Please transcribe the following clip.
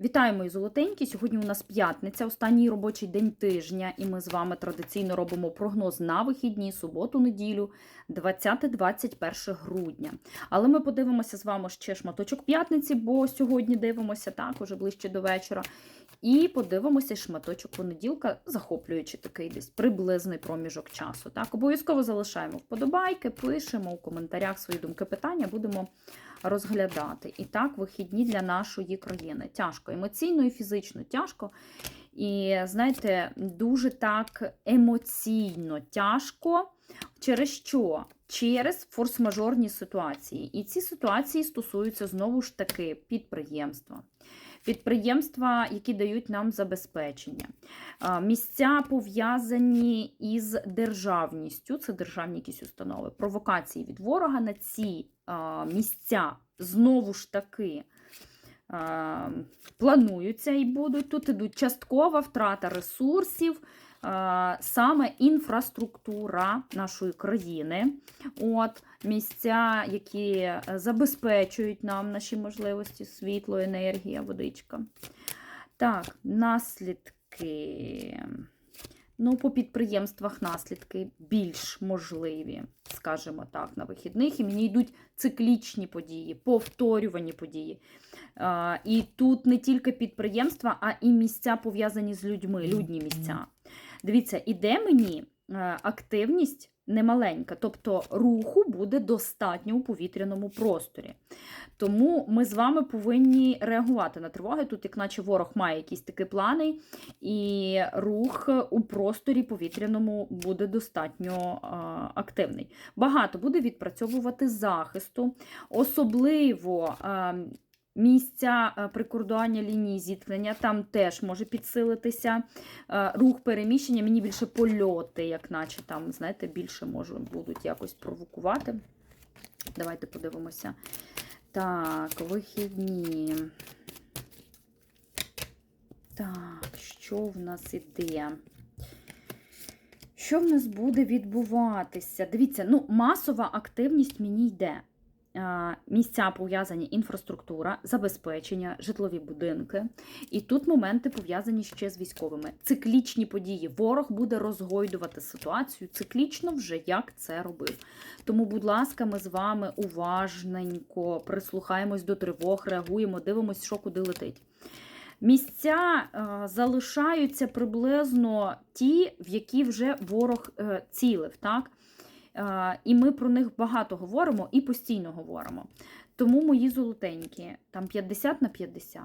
Вітаю, мої золотенькі. Сьогодні у нас п'ятниця, останній робочий день тижня, і ми з вами традиційно робимо прогноз на вихідні, суботу, неділю, 20-21 грудня. Але ми подивимося з вами ще шматочок п'ятниці, бо сьогодні дивимося так, уже ближче до вечора. І подивимося шматочок понеділка, захоплюючи такий десь приблизний проміжок часу. Так, обов'язково залишаємо вподобайки, пишемо у коментарях свої думки, питання, будемо розглядати. І так, вихідні для нашої країни. Тяжко, емоційно і фізично тяжко. І, знаєте, дуже так емоційно тяжко. Через що? Через форс-мажорні ситуації. І ці ситуації стосуються знову ж таки підприємства. Підприємства, які дають нам забезпечення, місця пов'язані із державністю, це державні якісь установи, провокації від ворога на ці місця знову ж таки плануються і будуть. Тут ідуть часткова втрата ресурсів, саме інфраструктура нашої країни. От, місця, які е, забезпечують нам наші можливості, світло, енергія, водичка. Так, наслідки. Ну, по підприємствах наслідки більш можливі, скажімо так, на вихідних. І мені йдуть циклічні події, повторювані події. А, і тут не тільки підприємства, а і місця пов'язані з людьми, людні місця. Дивіться, іде мені е, активність немаленька, тобто руху буде достатньо у повітряному просторі. Тому ми з вами повинні реагувати на тривоги. Тут, як наче ворог має якісь такі плани, і рух у просторі повітряному буде достатньо а, активний. Багато буде відпрацьовувати захисту, особливо. Місця е, прикордоння лінії зіткнення, там теж може підсилитися е, рух переміщення. Мені більше польоти, як наче там, знаєте, більше можу, будуть якось провокувати. Давайте подивимося. Так, вихідні. Так, що в нас іде? Що в нас буде відбуватися? Дивіться, ну, масова активність мені йде. А, Місця пов'язані інфраструктура, забезпечення, житлові будинки. І тут моменти пов'язані ще з військовими. Циклічні події. Ворог буде розгойдувати ситуацію циклічно вже як це робив. Тому, будь ласка, ми з вами уважненько прислухаємось до тривог, реагуємо, дивимося, що куди летить. Місця е, залишаються приблизно ті, в які вже ворог е, цілив. так? Е, і ми про них багато говоримо і постійно говоримо. Тому мої золотенькі, там 50 на 50.